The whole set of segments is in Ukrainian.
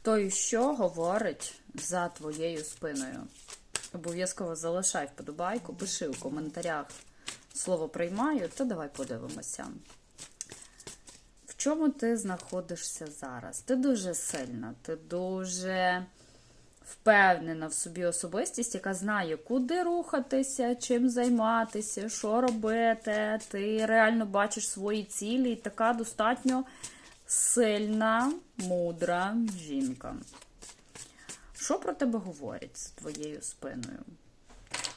Хто і що говорить за твоєю спиною? Обов'язково залишай вподобайку, пиши у коментарях слово приймаю, то давай подивимося. В чому ти знаходишся зараз? Ти дуже сильна, ти дуже впевнена в собі особистість, яка знає, куди рухатися, чим займатися, що робити. Ти реально бачиш свої цілі і така достатньо сильна, мудра жінка. Що про тебе говорять з твоєю спиною?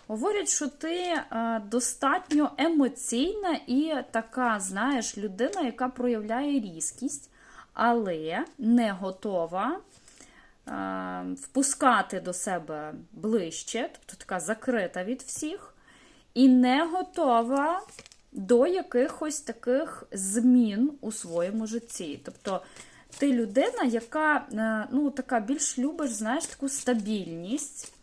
Говорять, що ти е, достатньо емоційна і така, знаєш, людина, яка проявляє різкість, але не готова е, впускати до себе ближче, тобто така закрита від всіх, і не готова до якихось таких змін у своєму житті. Тобто ти людина, яка е, ну, така більш любиш, знаєш, таку стабільність.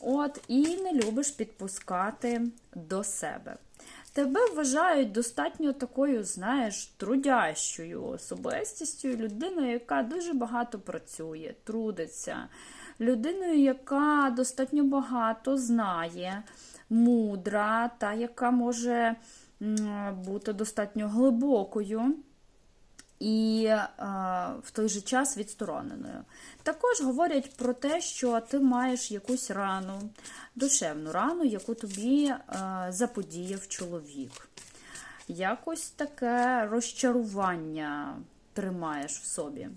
От, і не любиш підпускати до себе. Тебе вважають достатньо такою, знаєш, трудящою особистістю, людиною, яка дуже багато працює, трудиться, людиною, яка достатньо багато знає, мудра, та яка може бути достатньо глибокою і е, в той же час відстороненою. Також говорять про те, що ти маєш якусь рану, душевну рану, яку тобі е, заподіяв чоловік. Якось таке розчарування тримаєш в собі.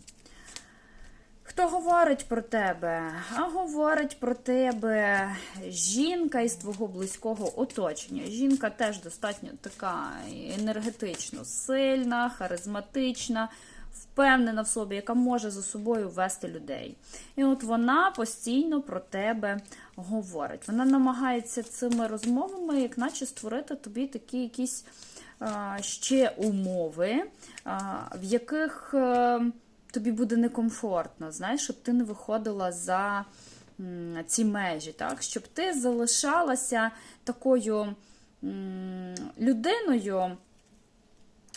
Хто говорить про тебе? А говорить про тебе жінка із твого близького оточення. Жінка теж достатньо така енергетично сильна, харизматична, впевнена в собі, яка може за собою вести людей. І от вона постійно про тебе говорить. Вона намагається цими розмовами, як наче створити тобі такі якісь а, ще умови, а, в яких. е, тобі буде некомфортно, знаєш, щоб ти не виходила за ці межі, так? щоб ти залишалася такою людиною,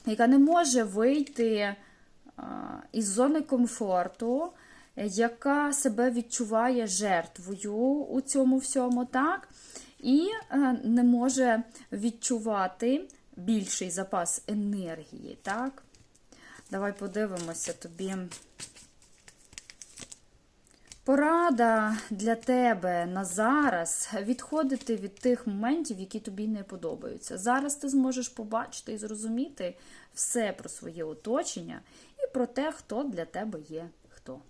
яка не може вийти із зони комфорту, яка себе відчуває жертвою у цьому всьому, так? І е, не може відчувати більший запас енергії, так? Давай подивимося тобі. Порада для тебе на зараз відходити від тих моментів, які тобі не подобаються. Зараз ти зможеш побачити і зрозуміти все про своє оточення і про те, хто для тебе є хто.